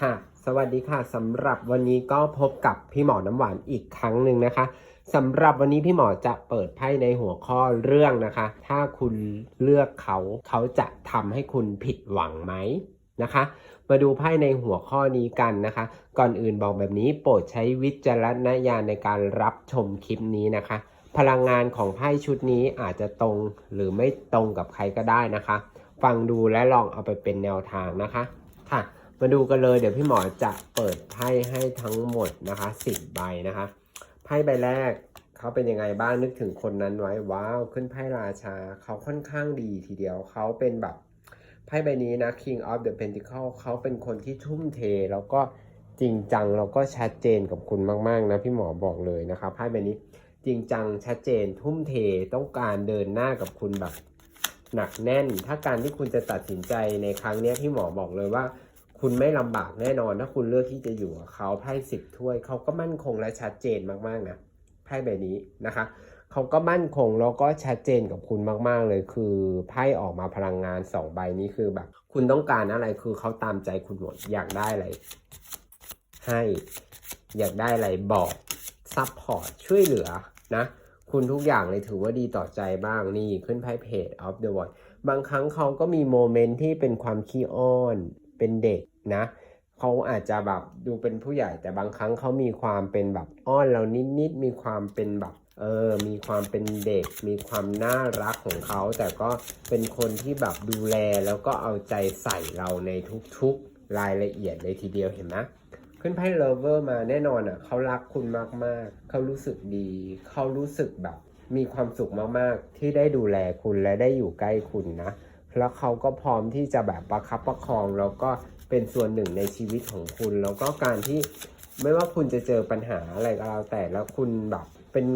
ค่ะ สวัสดีค่ะสำหรับวันนี้ก็พบกับพี่หมอน้ำหวานอีกครั้งหนึ่งนะคะสำหรับวันนี้พี่หมอจะเปิดไพ่ในหัวข้อเรื่องนะคะ ถ้าคุณเลือกเขาเขาจะทำให้คุณผิดหวังไหมนะคะ มาดูไพ่ในหัวข้อนี้กันนะคะ ก่อนอื่นบอกแบบนี้โปรดใช้วิจารณญาณในการรับชมคลิปนี้นะคะ พลังงานของไพ่ชุดนี้อาจจะตรงหรือไม่ตรงกับใครก็ได้นะคะ ฟังดูและลองเอาไปเป็นแนวทางนะคะค่ะ มาดูกันเลยเดี๋ยวพี่หมอจะเปิดไพ่ให้ทั้งหมดนะคะสิบใบนะคะไพ่ใบแรกเขาเป็นยังไงบ้างนึกถึงคนนั้นไว้ว้าวขึ้นไพ่ราชาเขาค่อนข้างดีทีเดียวเขาเป็นแบบไพ่ใบนี้นะ King of the Pentacle เขาเป็นคนที่ทุ่มเท แล้วก็จริงจังแล้วก็ชัดเจนกับคุณมาก ๆ นะพี่หมอบอกเลยนะคะไพ่ใบนี้จริงจังชัดเจนทุ่มเทต้องการเดินหน้ากับคุณแบบหนักแน่น ถ้าการที่คุณจะตัดสินใจในครั้งนี้พี่หมอบอกเลยว่า คุณไม่ลำบากแน่นอนถ้าคุณเลือกที่จะอยู่กับเขาไพ่สิบถ้วยเขาก็มั่นคงและชัดเจนมากๆนะไพ่ใบนี้นะคะเขาก็มั่นคงแล้วก็ชัดเจนกับคุณมากๆเลย คือไพ่ออกมาพลังงานสองใบนี้คือแบบ คุณต้องการอะไรคือเขาตามใจคุณหมดอยากได้อะไรให้อยากได้อะไรบอกซัพพอร์ตช่วยเหลือนะคุณทุกอย่างเลยถือว่าดีต่อใจบ้างนี่ขึ้นไพ่เพจ of the world บางครั้งเขาก็มีโมเมนต์ที่เป็นความขี้อ้อน เป็นเด็กนะ เขาอาจจะแบบดูเป็นผู้ใหญ่แต่บางครั้งเขามีความเป็นแบบอ้อนเรานิดๆมีความเป็นแบบเออ มีความเป็นเด็ก มีความน่ารักของเขา แต่ก็เป็นคนที่แบบดูแลแล้วก็เอาใจใส่เราในทุกๆรายละเอียดเลยทีเดียวเห็นไหมขึ้นไพ่เลเวอร์มาแน่นอนอะเขารักคุณมากๆ เขารู้สึกดี เขารู้สึกแบบ มีความสุขมากๆ ที่ได้ดูแลคุณและได้อยู่ใกล้คุณนะ แล้วเขาก็พร้อมที่จะแบบประคับประคอง แล้วก็เป็นส่วนหนึ่งในชีวิตของคุณ แล้วก็การที่ไม่ว่าคุณจะเจอปัญหาอะไรก็แล้วแต่แล้วคุณแบบเป็น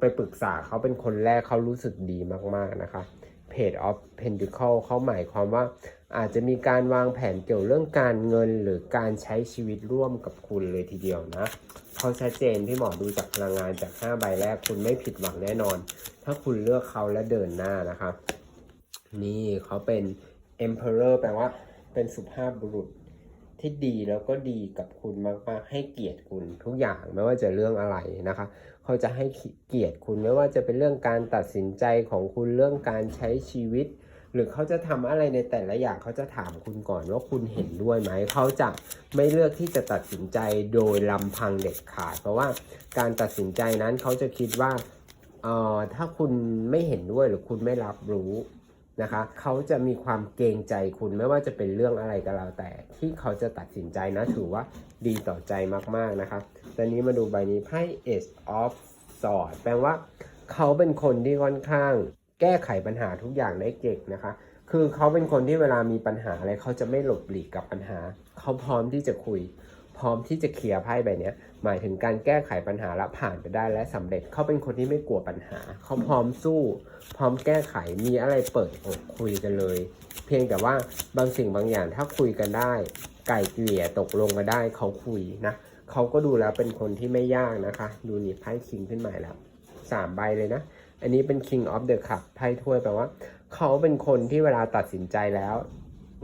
ไปปรึกษาเขาเป็นคนแรกเขารู้สึกดีมากๆนะคะ Page of Pentacle เขาหมายความว่าอาจจะมีการวางแผนเกี่ยวเรื่องการเงินหรือการใช้ชีวิตร่วมกับคุณเลยทีเดียวนะเขาชัดเจนที่หมอดูจากพลังงานจาก 5 ใบแรกคุณไม่ผิดหวังแน่นอน ถ้าคุณเลือกเขาและเดินหน้านะครับ นี่เขาเป็น Emperor แปลว่าเป็นสุภาพบุรุษที่ดีแล้วก็ดีกับคุณมากๆให้เกียรติคุณทุกอย่างไม่ว่าจะเรื่องอะไรนะคะ เขาจะให้เกียรติคุณไม่ว่าจะเป็นเรื่องการตัดสินใจของคุณเรื่องการใช้ชีวิต หรือเขาจะทำอะไรในแต่ละอย่างเขาจะถามคุณก่อนว่าคุณเห็นด้วยไหมเขาจะไม่เลือกที่จะตัดสินใจโดยลำพังเด็ดขาด เพราะว่าการตัดสินใจนั้นเขาจะคิดว่าเอ่อถ้าคุณไม่เห็นด้วยหรือคุณไม่รับรู้ นะคะเขาจะมีความเกรงใจคุณไม่ว่าจะเป็นเรื่องอะไรก็แล้วแต่ ที่เขาจะตัดสินใจนะถือว่าดีต่อใจมากๆนะคะตอนนี้มาดูใบนี้ไพ่ Ace of Swords แปลว่าเขาเป็นคนที่ค่อนข้างแก้ไขปัญหาทุกอย่างได้เก่งนะคะ คือเขาเป็นคนที่เวลามีปัญหาอะไรเขาจะไม่หลบหลีกกับปัญหา เขาพร้อมที่จะคุย พร้อมที่จะเคลียร์ไพ่ใบนี้หมายถึงการแก้ไขปัญหาและผ่านไปได้และสำเร็จเขาเป็นคนที่ไม่กลัวปัญหา เขาพร้อมสู้ พร้อมแก้ไขมีอะไรเปิดอกคุยกันเลย เพียงแต่ว่าบางสิ่งบางอย่างถ้าคุยกันได้ ไก่เกลี่ยตกลงกันได้เขาคุยนะเขาก็ดูแล้วเป็นคนที่ไม่ยากนะคะ ดูนี่ไพ่คิงขึ้นใหม่แล้วสามใบเลยนะ อันนี้เป็น King of the Cup ไพ่ถ้วยแปลว่า เขาเป็นคนที่เวลาตัดสินใจแล้ว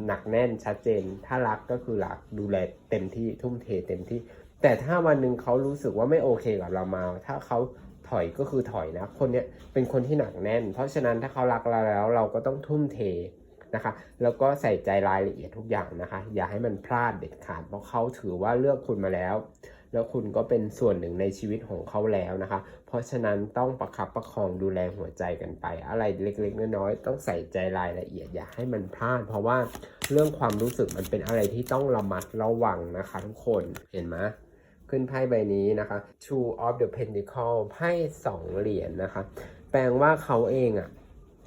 หนักแน่นชัดเจน ถ้ารักก็คือรักดูแลเต็มที่ทุ่มเทเต็มที่ แต่ถ้าวันหนึ่งเขารู้สึกว่าไม่โอเคกับเรามา ถ้าเขาถอยก็คือถอยนะ คนเนี้ยเป็นคนที่หนักแน่น เพราะฉะนั้นถ้าเขารักเราแล้ว เราก็ต้องทุ่มเทนะคะ แล้วก็ใส่ใจรายละเอียดทุกอย่างนะคะ อย่าให้มันพลาดเด็ดขาดเพราะเขาถือว่าเลือกคุณมาแล้ว แล้วคุณก็เป็นส่วนหนึ่งในชีวิตของเขาแล้วนะคะ เพราะฉะนั้นต้องประคับประคองดูแลหัวใจกันไป อะไรเล็กๆน้อยๆต้องใส่ใจรายละเอียดอย่าให้มันพลาด เพราะว่าเรื่องความรู้สึกมันเป็นอะไรที่ต้องระมัดระวังนะคะทุกคนเห็นไหมขึ้นไพ่ใบนี้นะคะ Two of the Pentacle ไพ่สองเหรียญนะคะ แปลว่าเขาเองอะ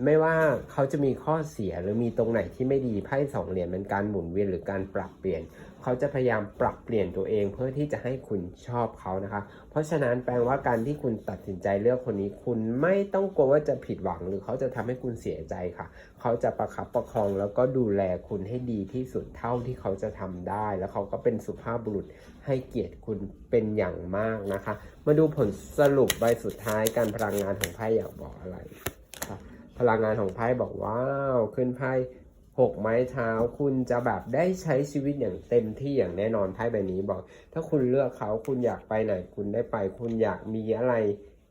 ไม่ว่าเขาจะมีข้อเสียหรือมีตรงไหนที่ไม่ดีไพ่สองเหรียญเป็นการหมุนเวียนหรือการปรับเปลี่ยน เขาจะพยายามปรับเปลี่ยนตัวเองเพื่อที่จะให้คุณชอบเขานะคะ เพราะฉะนั้นแปลว่าการที่คุณตัดสินใจเลือกคนนี้ คุณไม่ต้องกลัวว่าจะผิดหวัง หรือเขาจะทำให้คุณเสียใจค่ะ เขาจะประคับประคองแล้วก็ดูแลคุณให้ดีที่สุดเท่าที่เขาจะทำได้ แล้วเขาก็เป็นสุภาพบุรุษให้เกียรติคุณเป็นอย่างมากนะคะ มาดูผลสรุปใบสุดท้ายการพลังงานของไพ่อยากบอกอะไร พลังงานของไพ่บอกว้าวขึ้นไพ่หกไม้เท้าคุณจะแบบได้ใช้ชีวิตอย่างเต็มที่อย่างแน่นอนไพ่ใบนี้บอก ถ้าคุณเลือกเขาคุณอยากไปไหนคุณได้ไป คุณอยากมีอะไร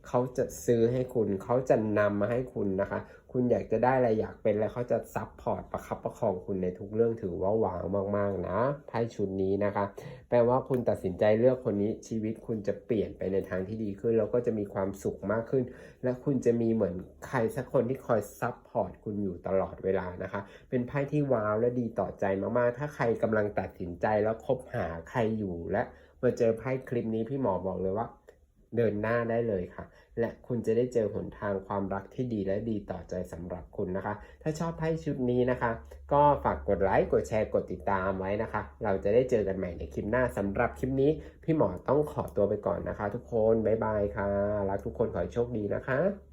เขาจะซื้อให้คุณ เขาจะนำมาให้คุณนะคะ คุณอยากจะได้อะไรอยากเป็นอะไรเขาจะซัพพอร์ตประคับประคองคุณในทุกเรื่องถือว่าวาวมาก ๆ นะไพ่ชุดนี้นะคะ แปลว่าคุณตัดสินใจเลือกคนนี้ชีวิตคุณจะเปลี่ยนไปในทางที่ดีขึ้น แล้วก็จะมีความสุขมากขึ้น และคุณจะมีเหมือนใครสักคนที่คอยซัพพอร์ตคุณอยู่ตลอดเวลานะคะ เป็นไพ่ที่ว้าวและดีต่อใจมากๆ ถ้าใครกำลังตัดสินใจแล้วคบหาใครอยู่และมาเจอไพ่คลิปนี้พี่หมอบอกเลยว่า เดินหน้าได้เลยค่ะ และคุณจะได้เจอหนทางความรักที่ดีและดีต่อใจสำหรับคุณนะคะ ถ้าชอบไพ่ชุดนี้นะคะ ก็ฝากกดไลค์กดแชร์กดติดตามไว้นะคะ เราจะได้เจอกันใหม่ในคลิปหน้าสำหรับคลิปนี้ พี่หมอต้องขอตัวไปก่อนนะคะ ทุกคนบ๊ายบายค่ะ รักทุกคนขอให้โชคดีนะคะ